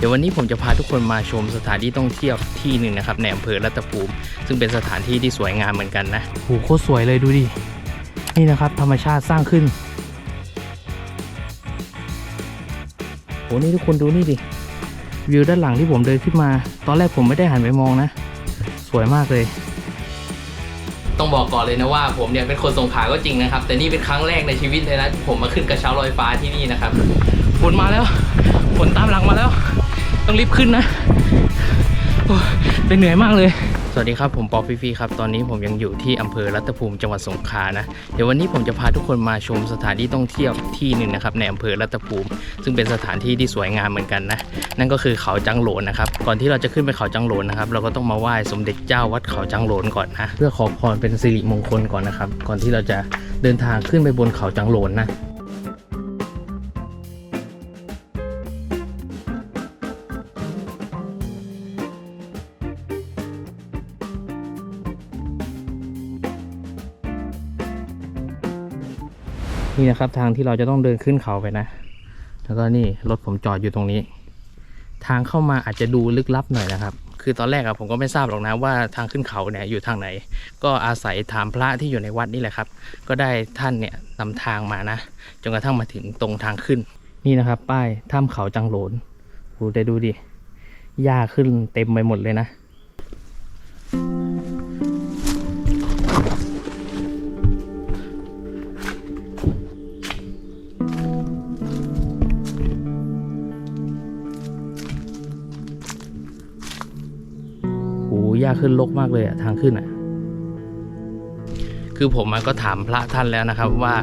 เดี๋ยววันนี้ผมจะพาทุกคนมาชมสถานที่ท่องเที่ยวที่หนึ่งนะครับในอำเภอรัตภูมิ ซึ่งเป็นสถานที่ที่สวยงามเหมือนกันนะโหโคตรสวยเลยดูดิ นี่นะครับธรรมชาติสร้างขึ้นโหนี่ทุกคนดูนี่ดิ วิวด้านหลังที่ผมเดินขึ้นมา ตอนแรกผมไม่ได้หันไปมองนะ สวยมากเลยต้องบอกก่อนเลยนะว่าผมเนี่ยเป็นคนสงขลาก็จริงนะครับ แต่นี่เป็นครั้งแรกในชีวิตเลยนะที่ผมมาขึ้นกระเช้าลอยฟ้าที่นี่นะครับฝนมาแล้วฝนตามหลังมาแล้ว ต้องรีบขึ้นนะโอ้เป็นเหนื่อยมากเลย สวัสดีครับผมปอฟีฟีครับ ตอนนี้ผมยังอยู่ที่อำเภอรัตภูมิจังหวัดสงขลานะ เดี๋ยววันนี้ผมจะพาทุกคนมาชมสถานที่ท่องเที่ยวที่หนึ่งนะครับในอำเภอรัตภูมิ ซึ่งเป็นสถานที่ที่สวยงามเหมือนกันนะ นั่นก็คือเขาจังโหลนนะครับ ก่อนที่เราจะขึ้นไปเขาจังโหลนนะครับ เราก็ต้องมาไหว้สมเด็จเจ้าวัดเขาจังโหลนก่อนนะ เพื่อขอพรเป็นสิริมงคลก่อนนะครับ ก่อนที่เราจะเดินทางขึ้นไปบนเขาจังโหลนนะ นี่นะครับทางที่เราจะต้องเดินขึ้นเขาไปนะ แล้วก็นี่รถผมจอดอยู่ตรงนี้ ทางเข้ามาอาจจะดูลึกลับหน่อยนะครับ คือตอนแรกอะผมก็ไม่ทราบหรอกนะว่าทางขึ้นเขาเนี่ยอยู่ทางไหน ก็อาศัยถามพระที่อยู่ในวัดนี่แหละครับ ก็ได้ท่านเนี่ยนำทางมานะ จนกระทั่งมาถึงตรงทางขึ้น นี่นะครับ ป้ายถ้ำเขาจังโหลนดูได้ดูดิหญ้าขึ้นเต็มไปหมดเลยนะโอ้ากขึ้นลกมากเลยอะทางขึ้นอะคือผมก็ถามพระท่านแล้วนะครับ ว่า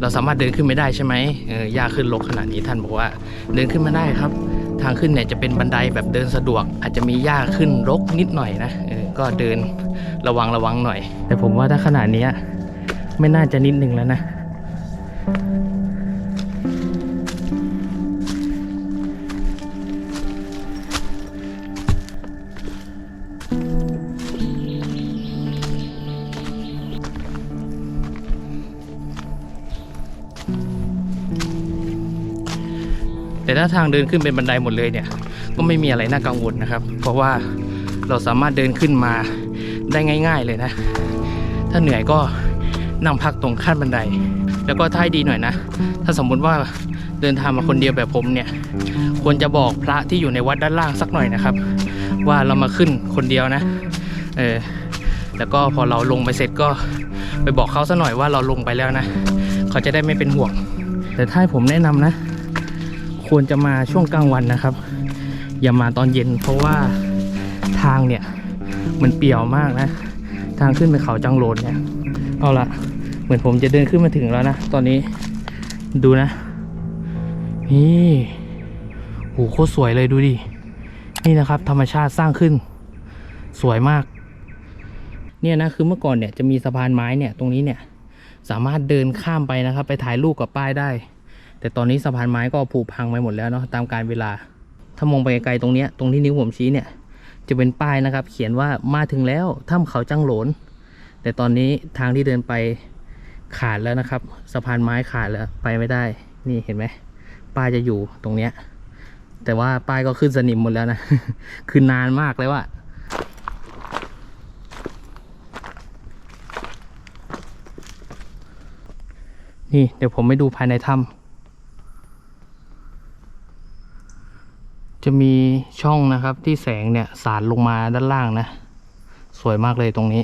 เราสามารถเดินขึ้นไม่ได้ใช่ไหมเออยากขึ้นลกขนาดนี้ท่านบอกว่าเดินขึ้นมาได้ครับ ทางขึ้นเนี่ยจะเป็นบันไดแบบเดินสะดวก อาจจะมีหญ้าขึ้นรกนิดหน่อยนะเออก็เดินระวังระวังหน่อย แต่ผมว่าถ้าขนาดนี้ไม่น่าจะนิดนึงแล้วนะ แต่ถ้าทางเดินขึ้นเป็นบันไดหมดเลยเนี่ย ก็ไม่มีอะไรน่ากังวลนะครับ เพราะว่าเราสามารถเดินขึ้นมาได้ง่าย ๆเลยนะ ถ้าเหนื่อยก็นั่งพักตรงขั้นบันได แล้วก็ท้ายดีหน่อยนะ ถ้าสมมุติว่าเดินทางมาคนเดียวแบบผมเนี่ย ควรจะบอกพระที่อยู่ในวัดด้านล่างสักหน่อยนะครับ ว่าเรามาขึ้นคนเดียวนะ เออ แล้วก็พอเราลงไปเสร็จก็ไปบอกเขาซะหน่อยว่าเราลงไปแล้วนะ เขาจะได้ไม่เป็นห่วง แต่ถ้าให้ผมแนะนำนะ ควรจะมาช่วงกลางวันนะครับ อย่ามาตอนเย็นเพราะว่าทางเนี่ยมันเปี่ยวมากนะ ทางขึ้นไปเขาจังโหลนเนี่ย เอาละเหมือนผมจะเดินขึ้นมาถึงแล้วนะ ตอนนี้ดูนะ นี่โหโคตรสวยเลยดูดิ นี่นะครับ ธรรมชาติสร้างขึ้น สวยมาก เนี่ยนะคือเมื่อก่อนเนี่ยจะมีสะพานไม้เนี่ยตรงนี้เนี่ย สามารถเดินข้ามไปนะครับ ไปถ่ายรูปกับป้ายได้ แต่ตอนนี้สะพานไม้ก็ผุพังไปหมดแล้วเนาะตามการเวลา ถ้ามองไปไกลๆตรงเนี้ยตรงที่นิ้วผมชี้เนี่ย จะเป็นป้ายนะครับ เขียนว่ามาถึงแล้วถ้ำเขาจังโหลน แต่ตอนนี้ทางที่เดินไปขาดแล้วนะครับ สะพานไม้ขาดแล้วไปไม่ได้ นี่เห็นไหมป้ายจะอยู่ตรงเนี้ย แต่ว่าป้ายก็ขึ้นสนิมหมดแล้วนะ คือนานมากเลยว่านี่เดี๋ยวผมไปดูภายในถ้ำ จะมีช่องนะครับที่แสงเนี่ยสาดลงมาด้านล่างนะ สวยมากเลยตรงนี้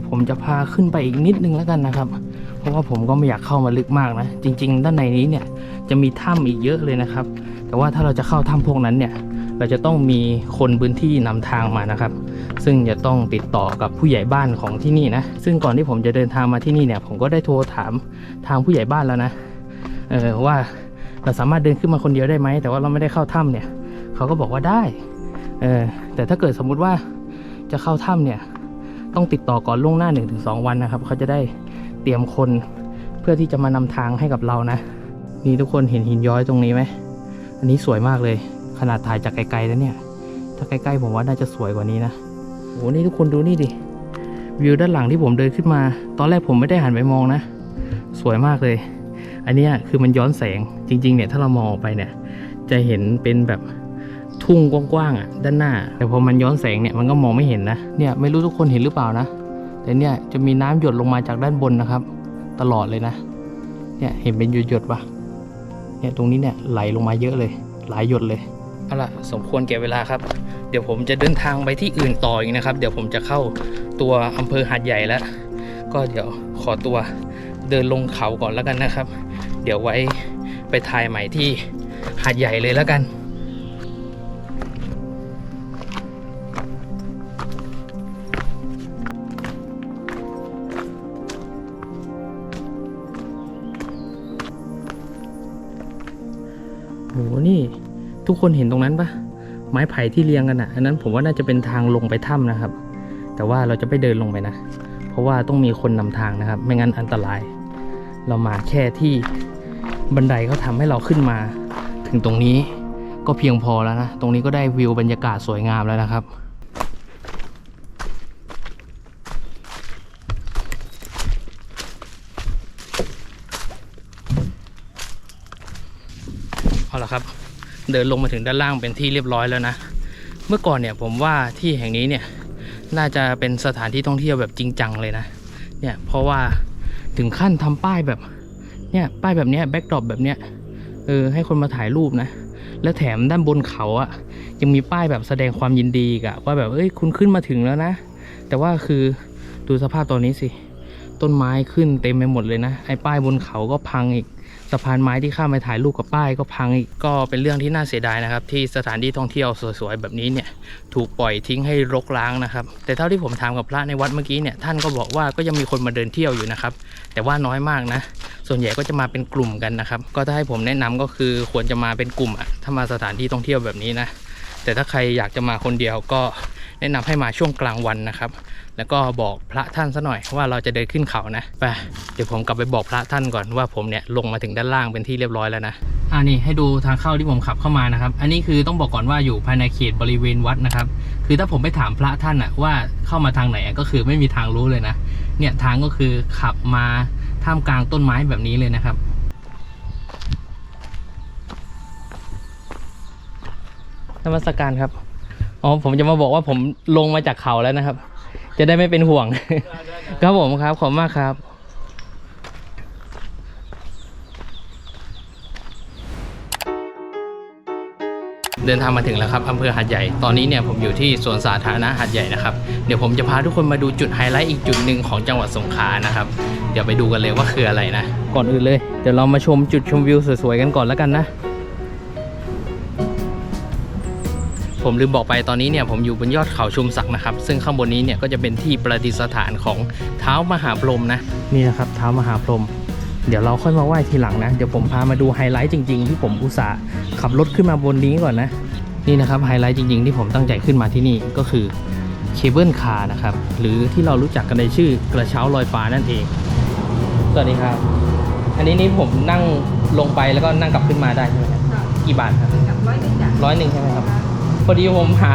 ยวผมจะพาขึ้นไปอีกนิดนึงแล้วกันนะครับ เพราะว่าผมก็ไม่อยากเข้ามาลึกมากนะ จริง ๆ ด้านในนี้เนี่ยจะมีถ้ำอีกเยอะเลยนะครับ แต่ว่าถ้าเราจะเข้าถ้ำพวกนั้นเนี่ย เราจะต้องมีคนพื้นที่นำทางมานะครับ ซึ่งจะต้องติดต่อกับผู้ใหญ่บ้านของที่นี่นะ ซึ่งก่อนที่ผมจะเดินทางมาที่นี่เนี่ยผมก็ได้โทรถามทางผู้ใหญ่บ้านแล้วนะเออว่าเราสามารถเดินขึ้นมาคนเดียวได้ไหมแต่ว่าเราไม่ได้เข้าถ้ำเนี่ย เขาก็บอกว่าได้เออแต่ถ้าเกิดสมมุติว่าจะเข้าถ้ำเนี่ย ต้องติดต่อก่อนล่วงหน้า 1-2 วันนะครับ เขาจะได้เตรียมคนเพื่อที่จะมานำทางให้กับเรานะ นี่ทุกคนเห็นหินย้อยตรงนี้ไหม อันนี้สวยมากเลย ขนาดถ่ายจากไกลๆแล้วเนี่ย ถ้าใกล้ๆผมว่าน่าจะสวยกว่านี้นะโอ้นี่ทุกคนดูนี่ดิ วิวด้านหลังที่ผมเดินขึ้นมา ตอนแรกผมไม่ได้หันไปมองนะ สวยมากเลย อันนี้คือมันย้อนแสง จริง ๆ เนี่ยถ้าเรามองออกไปเนี่ย จะเห็นเป็นแบบ ทุ่งกว้างๆอะด้านหน้า แต่พอมันย้อนแสงเนี่ยมันก็มองไม่เห็นนะเนี่ยไม่รู้ทุกคนเห็นหรือเปล่านะ แต่เนี่ยจะมีน้ำหยดลงมาจากด้านบนนะครับ ตลอดเลยนะเนี่ยเห็นเป็นหยดๆปะเนี่ยตรงนี้เนี่ยไหลลงมาเยอะเลย หลายหยดเลยเอาล่ะสมควรแก่เวลาครับ เดี๋ยวผมจะเดินทางไปที่อื่นต่ออีกนะครับ เดี๋ยวผมจะเข้าตัวอำเภอหาดใหญ่แล้ว ก็เดี๋ยวขอตัวเดินลงเขาก่อนแล้วกันนะครับ เดี๋ยวไว้ไปถ่ายใหม่ที่หาดใหญ่เลยแล้วกัน นี่ ทุกคนเห็นตรงนั้นปะไม้ไผ่ที่เรียงกันอะ อันนั้นผมว่าน่าจะเป็นทางลงไปถ้ำนะครับ แต่ว่าเราจะไม่เดินลงไปนะ เพราะว่าต้องมีคนนำทางนะครับ ไม่งั้นอันตราย เรามาแค่ที่บันไดเขาทำให้เราขึ้นมา ถึงตรงนี้ก็เพียงพอแล้วนะ ตรงนี้ก็ได้วิวบรรยากาศสวยงามแล้วนะครับ เอาละครับ เดินลงมาถึงด้านล่างเป็นที่เรียบร้อยแล้วนะ เมื่อก่อนเนี่ยผมว่าที่แห่งนี้เนี่ยน่าจะเป็นสถานที่ท่องเที่ยวแบบจริงจังเลยนะ เนี่ยเพราะว่าถึงขั้นทำป้ายแบบ เนี่ยป้ายแบบเนี้ยแบ็กดรอปแบบเนี้ยเออให้คนมาถ่ายรูปนะ แล้วแถมด้านบนเขาอะยังมีป้ายแบบแสดงความยินดีกะว่าแบบเอ้ยคุณขึ้นมาถึงแล้วนะ แต่ว่าคือดูสภาพตอนนี้สิ ต้นไม้ขึ้นเต็มไปหมดเลยนะไอ้ป้ายบนเขาก็พังอีก สะพานไม้ที่ข้ามไปถ่ายรูปกับป้ายก็พังอีกก็เป็นเรื่องที่น่าเสียดายนะครับ ที่สถานที่ท่องเที่ยวสวยๆแบบนี้เนี่ยถูกปล่อยทิ้งให้รกร้างนะครับ แต่เท่าที่ผมถามกับพระในวัดเมื่อกี้เนี่ยท่านก็บอกว่าก็ยังมีคนมาเดินเที่ยวอยู่นะครับ แต่ว่าน้อยมากนะ ส่วนใหญ่ก็จะมาเป็นกลุ่มกันนะครับก็ถ้าให้ผมแนะนำก็คือควรจะมาเป็นกลุ่มอะถ้ามาสถานที่ท่องเที่ยวแบบนี้นะแต่ถ้าใครอยากจะมาคนเดียวก็แนะนำให้มาช่วงกลางวันนะครับ แล้วก็บอกพระท่านซะหน่อยว่าเราจะเดินขึ้นเขานะไปเดี๋ยวผมกลับไปบอกพระท่านก่อนว่าผมเนี่ยลงมาถึงด้านล่างเป็นที่เรียบร้อยแล้วนะอ่านี่ให้ดูทางเข้าที่ผมขับเข้ามานะครับ อันนี้คือต้องบอกก่อนว่าอยู่ภายในเขตบริเวณวัดนะครับ คือถ้าผมไปถามพระท่านอะว่าเข้ามาทางไหนก็คือไม่มีทางรู้เลยนะ เนี่ยทางก็คือขับมาท่ามกลางต้นไม้แบบนี้เลยนะครับนมัสการครับ อ๋อ ผมจะมาบอกว่าผมลงมาจากเขาแล้วนะครับ จะได้ไม่เป็นห่วง ครับผมครับ ขอบมากครับ เดินทางมาถึงแล้วครับอำเภอหาดใหญ่ ตอนนี้เนี่ยผมอยู่ที่สวนสาธารณะหาดใหญ่นะครับ เดี๋ยวผมจะพาทุกคนมาดูจุดไฮไลท์อีกจุดหนึ่งของจังหวัดสงขลานะครับ เดี๋ยวไปดูกันเลยว่าคืออะไรนะ ก่อนอื่นเลย เดี๋ยวเรามาชมจุดชมวิวสวยๆกันก่อนแล้วกันนะ ผมลืมบอกไปตอนนี้เนี่ยผมอยู่บนยอดเขาชุมศักดิ์นะครับ ซึ่งข้างบนนี้เนี่ยก็จะเป็นที่ประดิษฐานของเท้ามหาพรหมนะนี่นะครับเท้ามหาพรหมเดี๋ยวเราค่อยมาไหว้ทีหลังนะ เดี๋ยวผมพามาดูไฮไลท์จริง ๆ ที่ผมอุตส่าห์ขับรถขึ้นมาบนนี้ก่อนนะ นี่นะครับไฮไลท์จริง ๆ ที่ผมตั้งใจขึ้นมาที่นี่ก็คือเคเบิลคาร์นะครับ หรือที่เรารู้จักกันในชื่อกระเช้าลอยฟ้านั่นเอง สวัสดีครับ อันนี้นี่ผมนั่งลงไปแล้วก็นั่งกลับขึ้นมาได้ใช่ไหมครับค่ะกี่บาทครับกับร้อยหนึ่งจ้ะร้อยหนึ่งใช่ไหมครับพ อดีผมหา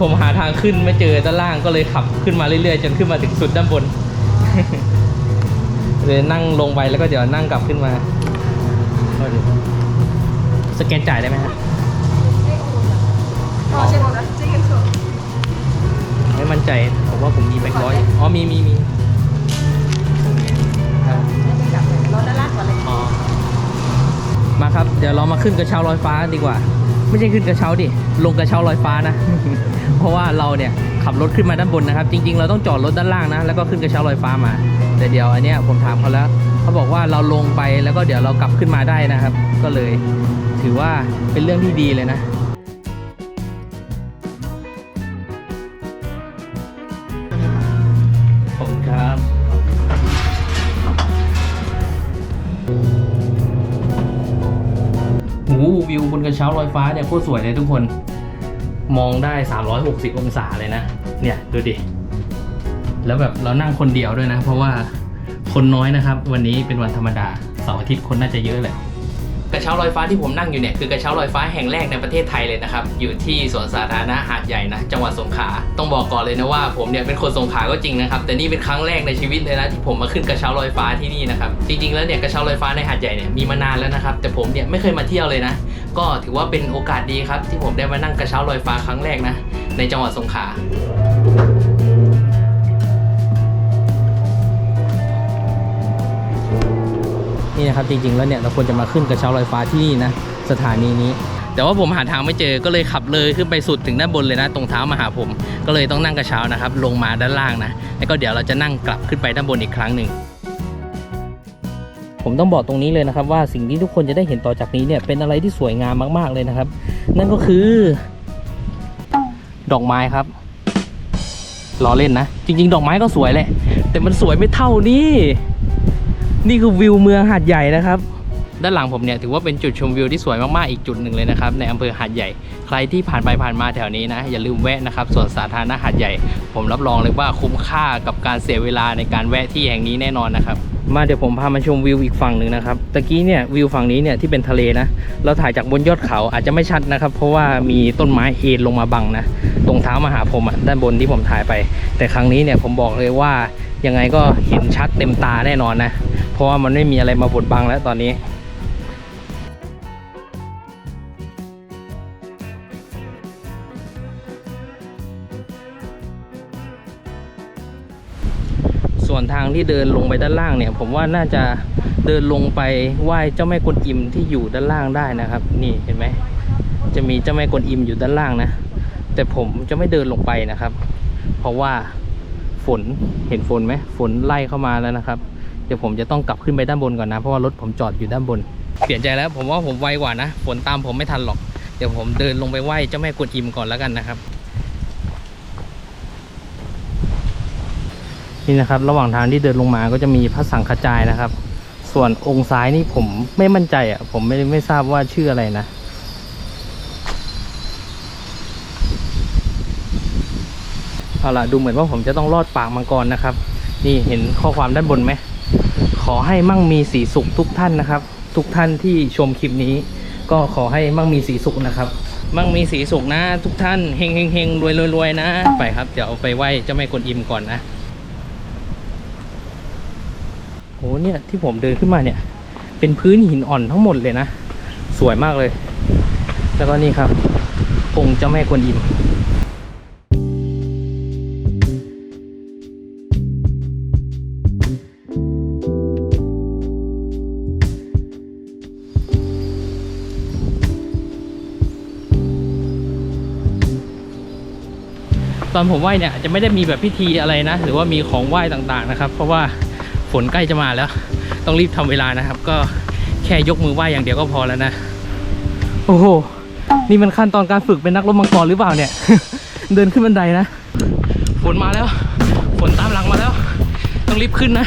ผมหาทางขึ้นไม่เจอด้านล่างก็เลยขับขึ้นมาเรื่อยๆ จนขึ้นมาถึงสุดด้านบนเลยนั่งลงไปแล้วก็เดี๋ยวนั่งกลับขึ้นมาเอาดูสแกนจ่ายได้ไหมฮะอ๋อใช่หมดแล้วเจ๊เก็บส่วนไม่มั่นใจผมว่าผมมีแบงค์ร้อยอ๋อมีมีมีครับแล้วจะกลับไปรถด้านล่างก่อนเลยอ๋อมาครับ เดี๋ยวเรามาขึ้นกระเช้าลอยฟ้าดีกว่า ไม่ใช่ขึ้นกระเช้าดิ ลงกระเช้าลอยฟ้านะ เพราะว่าเราเนี่ยขับรถขึ้นมาด้านบนนะครับ จริง ๆ เราต้องจอดรถด้านล่างนะ แล้วก็ขึ้นกระเช้าลอยฟ้ามา แต่เดี๋ยวอันเนี้ยผมถามเขาแล้ว เขาบอกว่าเราลงไปแล้วก็เดี๋ยวเรากลับขึ้นมาได้นะครับ ก็เลย ถือว่าเป็นเรื่องที่ดีเลยนะ ช้าลอยฟ้าเนี่ยโคตรสวยเลยทุกคน มองได้ 360 องศาเลยนะ เนี่ยดูดิ แล้วแบบเรานั่งคนเดียวด้วยนะ เพราะว่าคนน้อยนะครับ วันนี้เป็นวันธรรมดาเสาร์อาทิตย์คนน่าจะเยอะเลยกระเช้าลอยฟ้าที่ผมนั่งอยู่เนี่ยคือกระเช้าลอยฟ้าแห่งแรกในประเทศไทยเลยนะครับ อยู่ที่สวนสาธารณะหาดใหญ่นะ จังหวัดสงขลาต้องบอกก่อนเลยนะว่าผมเนี่ยเป็นคนสงขลาก็จริงนะครับ แต่นี่เป็นครั้งแรกในชีวิตเลยนะที่ผมมาขึ้นกระเช้าลอยฟ้าที่นี่นะครับจริงๆแล้วเนี่ยกระเช้าลอยฟ้าในหาดใหญ่เนี่ยมีมานานแล้วนะครับ แต่ผมเนี่ยไม่เคยมาเที่ยวเลยนะ ก็ถือว่าเป็นโอกาสดีครับ ที่ผมได้มานั่งกระเช้าลอยฟ้าครั้งแรกนะ ในจังหวัดสงขลานี่นะครับจริงๆแล้วเนี่ยเราควรจะมาขึ้นกระเช้าลอยฟ้าที่นี่นะสถานีนี้ แต่ว่าผมหาทางไม่เจอก็เลยขับเลยขึ้นไปสุดถึงด้านบนเลยนะ ตรงเท้ามาหาผม ก็เลยต้องนั่งกระเช้านะครับ ลงมาด้านล่างนะแล้วก็เดี๋ยวเราจะนั่งกลับขึ้นไปด้านบนอีกครั้งหนึ่ง ผมต้องบอกตรงนี้เลยนะครับ ว่าสิ่งที่ทุกคนจะได้เห็นต่อจากนี้เนี่ยเป็นอะไรที่สวยงามมาก ๆเลยนะครับ นั่นก็คือ ดอกไม้ครับล้อเล่นนะ จริง ๆ ดอกไม้ก็สวยแหละ แต่มันสวยไม่เท่านี้ นี่คือวิวเมืองหาดใหญ่นะครับ ด้านหลังผมเนี่ยถือว่าเป็นจุดชมวิวที่สวยมาก ๆ อีกจุดหนึ่งเลยนะครับ ในอำเภอหาดใหญ่ ใครที่ผ่านไปผ่านมาแถวนี้นะ อย่าลืมแวะนะครับส่วนสาธารณะหาดใหญ่ ผมรับรองเลยว่าคุ้มค่ากับการเสียเวลาในการแวะที่แห่งนี้แน่นอนนะครับ มาเดี๋ยวผมพามาชมวิวอีกฝั่งหนึ่งนะครับตะกี้เนี่ยวิวฝั่งนี้เนี่ยที่เป็นทะเลนะเราถ่ายจากบนยอดเขาอาจจะไม่ชัดนะครับ เพราะว่ามีต้นไม้เอ็นลงมาบังนะตรงเท้ามาหาผมอะด้านบนที่ผมถ่ายไป แต่ครั้งนี้เนี่ยผมบอกเลยว่ายังไงก็เห็นชัดเต็มตาแน่นอนนะเพราะว่ามันไม่มีอะไรมาบดบังแล้วตอนนี้ ส่วนทางที่เดินลงไปด้านล่างเนี่ย ผมว่าน่าจะเดินลงไปไหว้เจ้าแม่กวนอิมที่อยู่ด้านล่างได้นะครับ นี่เห็นไหมจะมีเจ้าแม่กวนอิมอยู่ด้านล่างนะ แต่ผมจะไม่เดินลงไปนะครับ เพราะว่าฝนเห็นฝนไหมฝนไล่เข้ามาแล้วนะครับ เดี๋ยวผมจะต้องกลับขึ้นไปด้านบนก่อนนะ เพราะว่ารถผมจอดอยู่ด้านบน เปลี่ยนใจแล้วผมว่าผมไวกว่านะ ฝนตามผมไม่ทันหรอก เดี๋ยวผมเดินลงไปไหว้เจ้าแม่กวนอิมก่อนแล้วกันนะครับ นี่นะครับ ระหว่างทางที่เดินลงมาก็จะมีพระสังฆจายนะครับ ส่วนองค์ซ้ายนี่ผมไม่มั่นใจอะ ผมไม่ไม่ทราบว่าชื่ออะไรนะเอาล่ะดูเหมือนว่าผมจะต้องลอดปากมังกรนะครับ นี่เห็นข้อความด้านบนไหมขอให้มั่งมีสีสุขทุกท่านนะครับ ทุกท่านที่ชมคลิปนี้ ก็ขอให้มั่งมีสีสุขนะครับ มั่งมีสีสุขนะ ทุกท่านเฮงเฮงเฮงรวยรวยรวยนะ ไปครับเดี๋ยวเอาไปไหว้เจ้าแม่กวนอิมก่อนนะ โหเนี่ยที่ผมเดินขึ้นมาเนี่ย เป็นพื้นหินอ่อนทั้งหมดเลยนะ สวยมากเลย แล้วก็นี่ครับองค์เจ้าแม่กวนอิมตอนผมไหว้เนี่ยจะไม่ได้มีแบบพิธีอะไรนะ หรือว่ามีของไหว้ต่างๆนะครับ เพราะว่า ฝนใกล้จะมาแล้ว ต้องรีบทำเวลานะครับ ก็แค่ยกมือไหว้อย่างเดียวก็พอแล้วนะ โอ้โห นี่มันขั้นตอนการฝึกเป็นนักรบมังกรหรือเปล่าเนี่ย เดินขึ้นบันไดนะ ฝนมาแล้ว ฝนตามหลังมาแล้ว ต้องรีบขึ้นนะ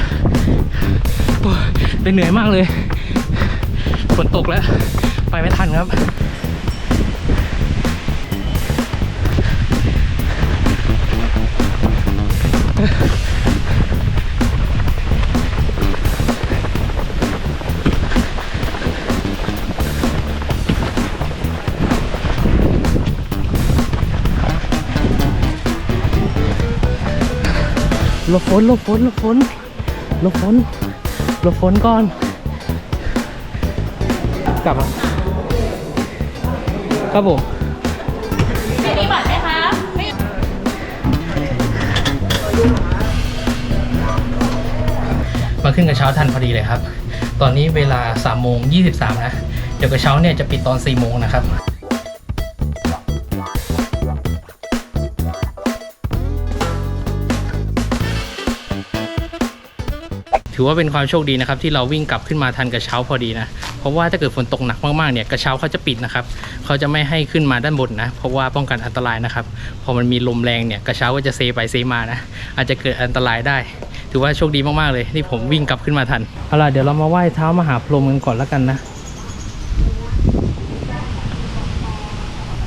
โอ้ยเป็นเหนื่อยมากเลย ฝนตกแล้ว ไปไม่ทันครับ หลบฝนหลบฝนหลบฝนหลบฝนหลบฝนก่อน กลับมาครับผมไม่มีบัตรไหมคะไม่มาขึ้นกระเช้าทันพอดีเลยครับ ตอนนี้เวลา3โมง23นะ เดี๋ยวกระเช้าเนี่ยจะปิดตอน4โมงนะครับ ถือว่าเป็นความโชคดีนะครับที่เราวิ่งกลับขึ้นมาทันกระเช้าพอดีนะเพราะว่าถ้าเกิดฝนตกหนักมากๆเนี่ยกระเช้าเขาจะปิดนะครับเขาจะไม่ให้ขึ้นมาด้านบนนะ เพราะว่าป้องกันอันตรายนะครับพอมันมีลมแรงเนี่ยกระเช้าก็จะเซไปเซมานะอาจจะเกิดอันตรายได้ ถือว่าโชคดีมากๆเลยที่ผมวิ่งกลับขึ้นมาทันเอาล่ะเดี๋ยวเรามาไหว้เท้ามหาพรหมกันก่อนแล้วกันนะ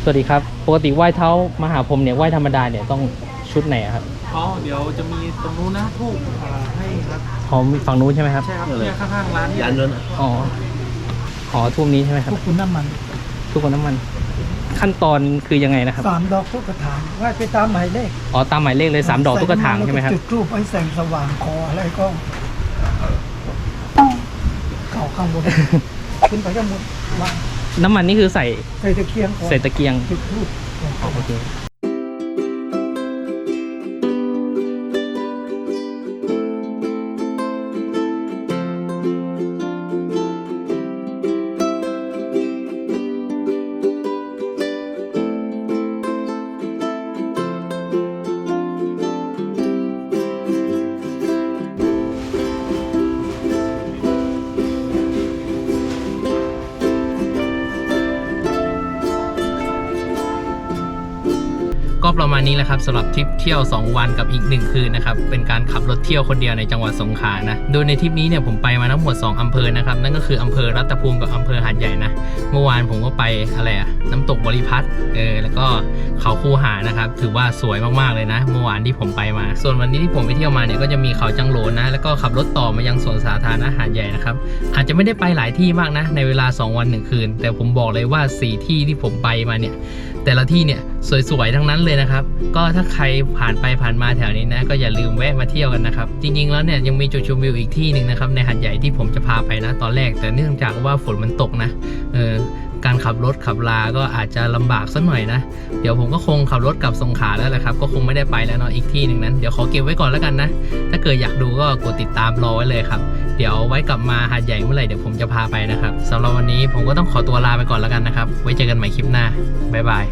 สวัสดีครับ ปกติไหว้เท้ามหาพรหมเนี่ยไหว้ธรรมดาเนี่ยต้อง ชุดไหนอะครับอ๋อเดี๋ยวจะมีตรงนู้นนะทูบอ่าให้ครับอ๋อมีฝั่งนู้นใช่ไหมครับ ใช่ครับเนี่ยข้างๆร้านเนี่ยยันนั้นอ๋ออ๋อทุ่มนี้ใช่ไหมครับพวกคุณน้ำมันทุกคนน้ำมัน ขั้นตอนคือยังไงนะครับ สามดอกทุกกระถางไหว้ไปตามหมายเลขอ๋อ ตามหมายเลขเลยสามดอกทุกกระถางใช่ไหมครับ จุดรูปไว้แสงสว่างคออะไรก็เข่าข้างบน ขึ้นไปก็หมดวางน้ำมันนี่คือใส่ใส่ตะเกียงก่อนใส่ตะเกียง จุดรูป โอเค ณนี้แหละครับสำหรับทริปเที่ยว 2 วันกับอีก 1 คืนนะครับเป็นการขับรถเที่ยวคนเดียวในจังหวัดสงขลานะโดยในทริปนี้เนี่ยผมไปมาทั้งหมด 2อำเภอนะครับนั่นก็คืออำเภอรัตภูมิกับอำเภอหาดใหญ่นะเมื่อวานผมก็ไปอะไรอะน้ำตกบริพัตรเออแล้วก็เขาคูหานะครับถือว่าสวยมากๆเลยนะ เมื่อวานที่ผมไปมา ส่วนวันนี้ที่ผมไปเที่ยวมาเนี่ยก็จะมีเขาจังโหลนนะแล้วก็ขับรถต่อมายังสวนสาธารณะหาดใหญ่นะครับอาจจะไม่ได้ไปหลายที่มากนะในเวลา 2 วัน 1 คืน แต่ผมบอกเลยว่า 4 ที่ที่ผมไปมาเนี่ย แต่ละที่เนี่ยสวยๆ ทั้งนั้นเลยนะครับ ก็ถ้าใครผ่านไปผ่านมาแถวนี้นะ ก็อย่าลืมแวะมาเที่ยวกันนะครับ จริงๆ แล้วเนี่ยยังมีจุดชมวิวอีกที่หนึ่งนะครับในหัดใหญ่ที่ผมจะพาไปนะตอนแรก แต่เนื่องจากว่าฝนมันตกนะเออการขับรถขับลา ก็อาจจะลำบากสักหน่อยนะ เดี๋ยวผมก็คงขับรถกลับสงขลาแล้วแหละครับ ก็คงไม่ได้ไปแล้วเนาะอีกที่หนึ่งนั้น เดี๋ยวขอเก็บไว้ก่อนแล้วกันนะ ถ้าเกิดอยากดูก็กดติดตามรอไว้เลยครับ เดี๋ยวไว้กลับมาหาดใหญ่เมื่อไหร่เดี๋ยวผมจะพาไปนะครับสำหรับวันนี้ผมก็ต้องขอตัวลาไปก่อนแล้วกันนะครับ ไว้เจอกันใหม่คลิปหน้าบ๊ายบาย